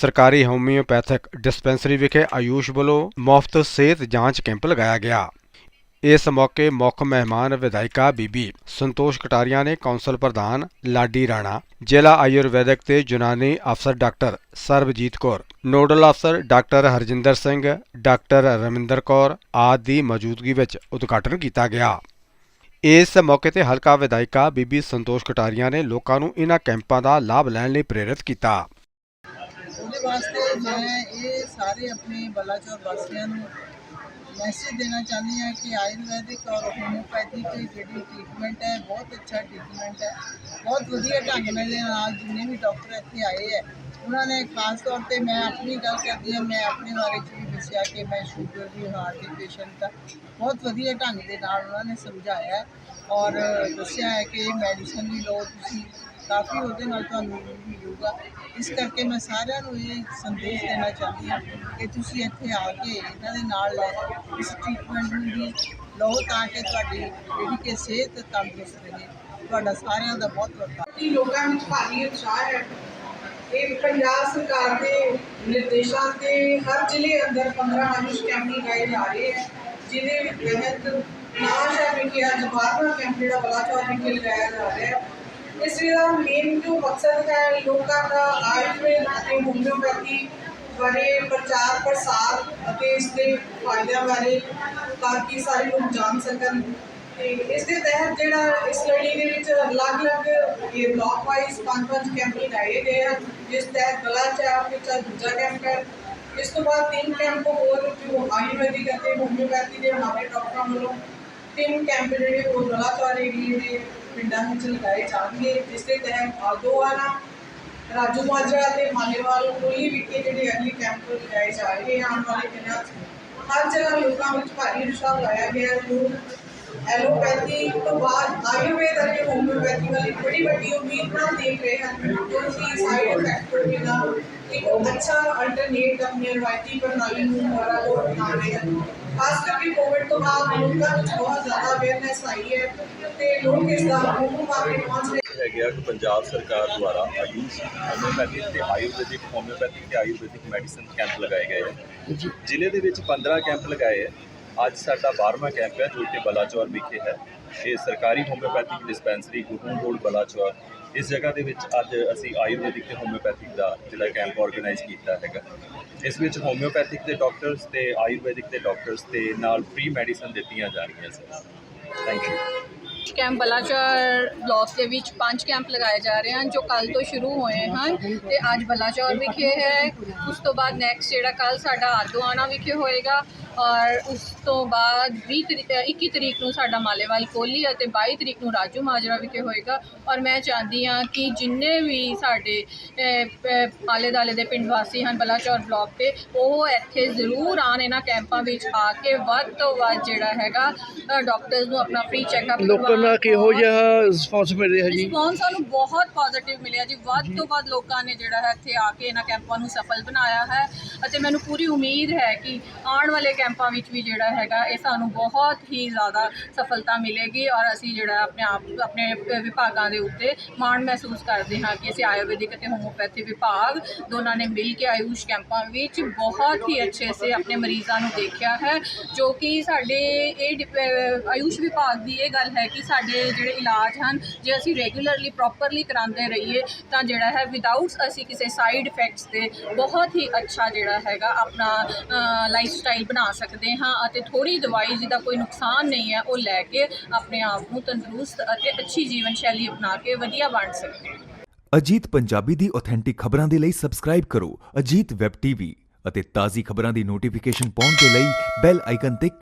ਸਰਕਾਰੀ homeopathic dispensary ਵਿਖੇ ਆਯੂਸ਼ ਵੱਲੋਂ ਮੁਫਤ ਸਿਹਤ ਜਾਂਚ ਕੈਂਪ ਲਗਾਇਆ ਗਿਆ। ਇਸ ਮੌਕੇ ਮੁੱਖ ਮਹਿਮਾਨ ਵਿਧਾਇਕਾ ਬੀਬੀ ਸੰਤੋਸ਼ ਕਟਾਰੀਆ ਨੇ ਕੌਂਸਲ ਪ੍ਰਧਾਨ ਲਾਡੀ ਰਾਣਾ, ਜ਼ਿਲ੍ਹਾ ਆਯੁਰਵੈਦਿਕ ਤੇ ਯੂਨਾਨੀ ਅਫਸਰ ਡਾਕਟਰ ਸਰਬਜੀਤ ਕੌਰ, ਨੋਡਲ ਅਫਸਰ ਡਾਕਟਰ ਹਰਜਿੰਦਰ ਸਿੰਘ, ਡਾਕਟਰ ਰਮਿੰਦਰ ਕੌਰ ਆਦਿ ਦੀ ਮੌਜੂਦਗੀ ਵਿੱਚ ਉਦਘਾਟਨ ਕੀਤਾ ਗਿਆ। ਇਸ ਮੌਕੇ ਤੇ ਹਲਕਾ ਵਿਧਾਇਕਾ ਬੀਬੀ ਸੰਤੋਸ਼ ਕਟਾਰੀਆ ਨੇ ਲੋਕਾਂ ਨੂੰ ਇਹਨਾਂ ਕੈਂਪਾਂ ਦਾ ਲਾਭ ਲੈਣ ਲਈ ਪ੍ਰੇਰਿਤ ਕੀਤਾ। ਉਹਦੇ ਵਾਸਤੇ ਮੈਂ ਇਹ ਸਾਰੇ ਆਪਣੇ ਬਲਾਚੌਰ ਵਾਸੀਆਂ ਨੂੰ ਮੈਸੇਜ ਦੇਣਾ ਚਾਹੁੰਦੀ ਹਾਂ ਕਿ ਆਯੁਰਵੈਦਿਕ ਔਰ ਹੋਮਿਓਪੈਥਿਕ ਜਿਹੜੀ ਟ੍ਰੀਟਮੈਂਟ ਹੈ, ਬਹੁਤ ਅੱਛਾ ਟ੍ਰੀਟਮੈਂਟ ਹੈ। ਬਹੁਤ ਵਧੀਆ ਢੰਗ ਨਾਲ ਜਿੰਨੇ ਵੀ ਡਾਕਟਰ ਇੱਥੇ ਆਏ ਹੈ, ਉਹਨਾਂ ਨੇ ਖਾਸ ਤੌਰ ਤੇ ਮੈਂ ਆਪਣੀ ਗੱਲ ਕਰਦੀ ਹਾਂ, ਮੈਂ ਆਪਣੇ ਬਾਰੇ 'ਚ ਵੀ ਦੱਸਿਆ ਕਿ ਮੈਂ ਸ਼ੂਗਰ ਦੀ ਹਾਰਟ ਦੀ ਪੇਸ਼ੈਂਟ ਹਾਂ। ਬਹੁਤ ਵਧੀਆ ਢੰਗ ਦੇ ਨਾਲ ਉਹਨਾਂ ਨੇ ਸਮਝਾਇਆ ਔਰ ਦੱਸਿਆ ਹੈ ਕਿ ਮੈਡੀਸਨ ਵੀ ਲਓ ਤੁਸੀਂ। ਕਾਫੀ ਉਹਦੇ ਨਾਲ ਤੁਹਾਨੂੰ ਮਿਲੂਗਾ। ਇਸ ਕਰਕੇ ਮੈਂ ਸਾਰਿਆਂ ਨੂੰ ਇਹ ਸੰਦੇਸ਼ ਦੇਣਾ ਚਾਹੁੰਦੀ ਹਾਂ ਕਿ ਤੁਸੀਂ ਇੱਥੇ ਆ ਕੇ ਇਹਨਾਂ ਦੇ ਨਾਲ ਇਸ ਟ੍ਰੀਟਮੈਂਟ ਨੂੰ ਵੀ ਲਓ ਤਾਂ ਕਿ ਤੁਹਾਡੀ ਜਿਹੜੀ ਕਿ ਸਿਹਤ ਤੰਦਰੁਸਤ ਰਹੇ। ਤੁਹਾਡਾ ਸਾਰਿਆਂ ਦਾ ਬਹੁਤ ਬਹੁਤ ਲੋਕਾਂ ਵਿੱਚ ਭਾਰੀ ਉਤਸ਼ਾਹ ਹੈ। ਇਹ ਪੰਜਾਬ ਸਰਕਾਰ ਦੇ ਨਿਰਦੇਸ਼ਾਂ ਤੇ ਹਰ ਜ਼ਿਲ੍ਹੇ ਅੰਦਰ 15 ਆਯੁਸ਼ ਕੈਂਪ ਲਗਾਏ ਜਾ ਰਹੇ ਹੈ। ਜਿਹਦੇ ਤਹਿਤ ਨਵਾਂ ਸ਼ਹਿਰ ਵਿਖੇ ਅੱਜ 12ਵਾਂ ਕੈਂਪ ਜਿਹੜਾ ਬਲਾਚੌਰ ਵਿਖੇ ਲਗਾਇਆ ਜਾ ਰਿਹਾ ਹੈ। ਇਸ ਦਾ ਮੇਨ ਜੋ ਮਕਸਦ ਹੈ ਲੋਕਾਂ ਦਾ ਆਯੁਰਵੇਦ ਅਤੇ ਹੋਮਿਓਪੈਥੀ ਬਾਰੇ ਪ੍ਰਚਾਰ, ਪ੍ਰਸਾਰ ਅਤੇ ਇਸ ਦੇ ਫਾਇਦਿਆਂ ਬਾਰੇ ਤਾਂ ਕਿ ਸਾਰੇ ਲੋਕ ਜਾਣ ਸਕਣ। ਤੇ ਇਸ ਦੇ ਤਹਿਤ ਜਿਹੜਾ ਇਸ ਲੜੀ ਦੇ ਵਿੱਚ ਅਲੱਗ-ਅਲੱਗ ਇਹ ਬਲਾਕ ਵਾਈਜ਼ ਪੰਜ ਪੰਜ ਕੈਂਪ ਲਗਾਏ ਗਏ ਹਨ ਜਿਸ ਤਹਿਤ ਬਲਾਚੌਰ ਵਿੱਚ ਦੂਜਾ ਕੈਂਪ ਹੈ। ਇਸ ਤੋਂ ਬਾਅਦ ਤਿੰਨ ਕੈਂਪ ਹੋਰ ਜੋ ਆਯੁਰਵੈਦਿਕ ਅਤੇ ਹੋਮਿਓਪੈਥੀ ਦੇ ਹਮਾਰੇ ਡਾਕਟਰਾਂ ਵੱਲੋਂ ਤਿੰਨ ਕੈਂਪ ਜਿਹੜੇ ਉਹ ਬਲਾਚੌਰ ਏਰੀਏ ਦੇ ਪਿੰਡਾਂ ਵਿੱਚ ਲਗਾਏ ਜਾਣਗੇ, ਜਿਸ ਦੇ ਤਹਿਤ ਆਦੋਵਾਲਾ ਰਾਜੂ ਮਾਜਰਾ ਤੇ ਮਾਲੇਵਾਲ ਕੋਲੀ ਵਿਖੇ ਜਿਹੜੇ ਅਗਲੇ ਕੈਂਪ ਲਗਾਏ ਜਾ ਰਹੇ ਆਉਣ ਵਾਲੇ ਦਿਨਾਂ 'ਚ। ਹਰ ਜਗ੍ਹਾ ਲੋਕਾਂ ਵਿੱਚ ਭਾਰੀ ਉਤਸ਼ਾਹ ਲਾਇਆ ਗਿਆ ਲੋਕ ਐਲੋਪੈਥੀ ਤੋਂ ਬਾਅਦ ਆਯੁਰਵੇਦ ਅਤੇ ਹੋਮਿਓਪੈਥੀ ਵਾਲੀ ਬੜੀ ਵੱਡੀ ਉਮੀਦ ਨਾਲ ਦੇਖ ਰਹੇ ਹਨ। ਕਿਉਂਕਿ ਸਾਈਡ ਇਫੈਕਟ ਤੋਂ ਬਿਨਾਂ ਇੱਕ ਅੱਛਾ ਅਲਟਰਨੇਟ ਆਪਣੀ ਰਵਾਇਤੀ ਪ੍ਰਣਾਲੀ ਨੂੰ ਦੁਬਾਰਾ ਤੋਂ ਅਪਣਾ ਰਹੇ ਹਨ। ਖਾਸ ਕਰਕੇ ਕੋਵਿਡ ਤੋਂ ਬਾਅਦ ਲੋਕਾਂ ਵਿੱਚ ਬਹੁਤ ਜ਼ਿਆਦਾ ਅਵੇਅਰਨੈਸ ਆਈ ਹੈ ਤੇ ਲੋਕ ਇਸ ਦਾ ਮੂੰਹ ਕੇ ਪਹੁੰਚ ਰਹੇ ਹੈਗੇ ਆ ਕਿ ਪੰਜਾਬ ਸਰਕਾਰ ਦੁਆਰਾ ਆਯੂਸ਼ ਹੋਮਿਓਪੈਥਿਕ ਤੇ ਆਯੁਰਵੈਦਿਕ ਹੋਮਿਓਪੈਥਿਕ ਤੇ ਆਯੁਰਵੈਦਿਕ ਮੈਡੀਸਨ ਕੈਂਪ ਲਗਾਏ ਗਏ ਆ। ਜ਼ਿਲ੍ਹੇ ਦੇ ਵਿੱਚ 15 ਕੈਂਪ ਲਗਾਏ ਆ। ਅੱਜ ਸਾਡਾ 12ਵਾਂ ਕੈਂਪ ਹੈ, ਜੋ ਕਿ ਬਲਾਚੌਰ ਵਿਖੇ ਹੈ। ਇਹ ਸਰਕਾਰੀ homeopathic dispensary Guru Road Balachaur. ਇਸ ਜਗ੍ਹਾ ਦੇ ਵਿੱਚ ਅੱਜ ਅਸੀਂ ਆਯੁਰਵੈਦਿਕ ਤੇ ਹੋਮਿਓਪੈਥਿਕ ਦਾ ਜਿਹੜਾ ਕੈਂਪ ਆਰਗੇਨਾਈਜ਼ ਕੀਤਾ ਹੈਗਾ। ਇਸ ਵਿੱਚ ਹੋਮਿਓਪੈਥਿਕ ਦੇ ਡਾਕਟਰਸ ਤੇ ਆਯੁਰਵੈਦਿਕ ਦੇ ਡਾਕਟਰਸ ਤੇ ਨਾਲ ਫ੍ਰੀ ਮੈਡੀਸਨ ਦਿੱਤੀਆਂ ਜਾ ਰਹੀਆਂ sir thank you camp Balachaur block ਦੇ ਵਿੱਚ ਪੰਜ ਕੈਂਪ ਲਗਾਏ ਜਾ ਰਹੇ ਹਨ, ਜੋ ਕੱਲ ਤੋਂ ਸ਼ੁਰੂ ਹੋਏ ਹਨ ਤੇ ਅੱਜ ਬਲਾਚੌਰ ਵਿਖੇ ਹੈ। ਉਸ ਤੋਂ ਬਾਅਦ ਨੈਕਸਟ ਜਿਹੜਾ ਕੱਲ ਸਾਡਾ ਆਦੋਆਣਾ ਵਿਖੇ ਹੋਏਗਾ ਔਰ ਉਸ ਤੋਂ ਬਾਅਦ 20 ਤਰੀਕ 21 ਤਰੀਕ ਨੂੰ ਸਾਡਾ ਮਾਲੇਵਾਲ ਕੋਲੀ ਅਤੇ 22 ਤਰੀਕ ਨੂੰ ਰਾਜੂ ਮਾਜਰਾ ਵਿਖੇ ਹੋਏਗਾ। ਔਰ ਮੈਂ ਚਾਹੁੰਦੀ ਹਾਂ ਕਿ ਜਿੰਨੇ ਵੀ ਸਾਡੇ ਆਲੇ ਦਾਲੇ ਦੇ ਪਿੰਡ ਵਾਸੀ ਹਨ ਬਲਾਚੌਰ ਬਲਾਕ 'ਤੇ ਉਹ ਇੱਥੇ ਜ਼ਰੂਰ ਆਣ ਇਹਨਾਂ ਕੈਂਪਾਂ ਵਿੱਚ ਆ ਕੇ ਵੱਧ ਤੋਂ ਵੱਧ ਜਿਹੜਾ ਹੈਗਾ ਡਾਕਟਰਸ ਨੂੰ ਆਪਣਾ ਫ੍ਰੀ ਚੈੱਕਅਪ ਲੋਕਾਂ ਦਾ ਕਿਹੋ ਜਿਹਾ ਰਿਸਪੌਂਸ ਮਿਲ ਰਿਹਾ ਜੀ? ਰਿਸਪੌਂਸ ਸਾਨੂੰ ਬਹੁਤ ਪੋਜ਼ਿਟਿਵ ਮਿਲਿਆ ਜੀ। ਵੱਧ ਤੋਂ ਵੱਧ ਲੋਕਾਂ ਨੇ ਜਿਹੜਾ ਹੈ ਇੱਥੇ ਆ ਕੇ ਇਹਨਾਂ ਕੈਂਪਾਂ ਨੂੰ ਸਫਲ ਬਣਾਇਆ ਹੈ। ਅਤੇ ਮੈਨੂੰ ਪੂਰੀ ਉਮੀਦ ਹੈ ਕਿ ਆਉਣ ਵਾਲੇ ਕੈਂਪਾਂ ਵਿੱਚ ਵੀ ਜਿਹੜਾ ਹੈਗਾ ਇਹ ਸਾਨੂੰ ਬਹੁਤ ਹੀ ਜ਼ਿਆਦਾ ਸਫਲਤਾ ਮਿਲੇਗੀ ਔਰ ਅਸੀਂ ਜਿਹੜਾ ਆਪਣੇ ਆਪ ਆਪਣੇ ਵਿਭਾਗਾਂ ਦੇ ਉੱਤੇ ਮਾਣ ਮਹਿਸੂਸ ਕਰਦੇ ਹਾਂ ਕਿ ਅਸੀਂ ਆਯੁਰਵੈਦਿਕ ਅਤੇ ਹੋਮੋਪੈਥੀ ਵਿਭਾਗ ਦੋਨਾਂ ਨੇ ਮਿਲ ਕੇ ਆਯੂਸ਼ ਕੈਂਪਾਂ ਵਿੱਚ ਬਹੁਤ ਹੀ ਅੱਛੇ ਸੇ ਆਪਣੇ ਮਰੀਜ਼ਾਂ ਨੂੰ ਦੇਖਿਆ ਹੈ ਜੋ ਕਿ ਸਾਡੇ ਇਹ ਆਯੂਸ਼ ਵਿਭਾਗ ਦੀ ਇਹ ਗੱਲ ਹੈ ਕਿ ਸਾਡੇ ਜਿਹੜੇ ਇਲਾਜ ਹਨ, ਜੇ ਅਸੀਂ ਰੈਗੂਲਰਲੀ ਪ੍ਰੋਪਰਲੀ ਕਰਾਉਂਦੇ ਰਹੀਏ, ਤਾਂ ਜਿਹੜਾ ਹੈ ਵਿਦਆਊਟ ਅਸੀਂ ਕਿਸੇ ਸਾਈਡ ਇਫੈਕਟਸ ਦੇ ਬਹੁਤ ਹੀ ਅੱਛਾ ਜਿਹੜਾ ਹੈਗਾ ਆਪਣਾ ਲਾਈਫ ਸਟਾਈਲ ਬਣਾ ਸਕਦੇ ਹਾਂ ਅਤੇ ਥੋੜੀ ਦਵਾਈ ਜਿਹਦਾ ਕੋਈ ਨੁਕਸਾਨ ਨਹੀਂ ਹੈ, ਉਹ ਲੈ ਕੇ ਆਪਣੇ ਆਪ ਨੂੰ ਤੰਦਰੁਸਤ ਅਤੇ ਅੱਛੀ ਜੀਵਨ ਸ਼ੈਲੀ ਅਪਣਾ ਕੇ ਵਧੀਆ ਬਣ ਸਕਦੇ ਹਾਂ। ਅਜੀਤ ਪੰਜਾਬੀ ਦੀ ਆਥੈਂਟਿਕ ਖਬਰਾਂ ਦੇ ਲਈ ਸਬਸਕ੍ਰਾਈਬ ਕਰੋ ਅਜੀਤ ਵੈਬ ਟੀਵੀ ਅਤੇ ਤਾਜ਼ੀ ਖਬਰਾਂ ਦੀ ਨੋਟੀਫਿਕੇਸ਼ਨ ਪਾਉਣ ਦੇ ਲਈ ਬੈਲ ਆਈਕਨ ਤੇ